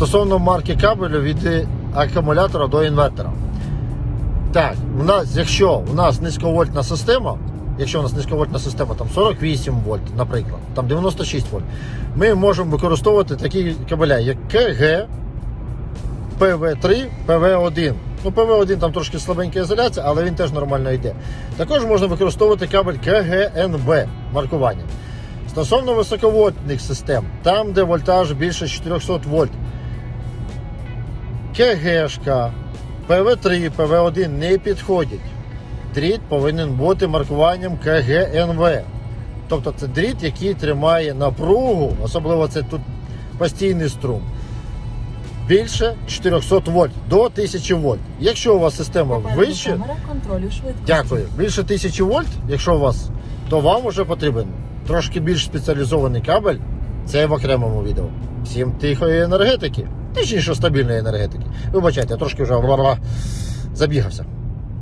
Стосовно марки кабелю від акумулятора до інвертора. Так, у нас, якщо у нас низьковольтна система, якщо у нас низьковольтна система, там 48 вольт, наприклад, там 96 вольт, ми можемо використовувати такі кабеля, як КГ, ПВ3, ПВ1. Ну, ПВ1 там трошки слабенька ізоляція, але він теж нормально йде. Також можна використовувати кабель КГНБ маркування. Стосовно високовольтних систем, там, де вольтаж більше 400 вольт, КГшка, ПВ3, ПВ1 не підходять. Дріт повинен бути маркуванням КГНВ. Тобто це дріт, який тримає напругу, особливо це тут постійний струм. Більше 400 вольт до 1000 вольт. Якщо у вас система вище, дякую. Більше 1000 вольт, якщо у вас, то вам вже потрібен трошки більш спеціалізований кабель. Це в окремому відео. Всім тихої енергетики, точніше стабільної енергетики. Вибачайте, я трошки вже забігався.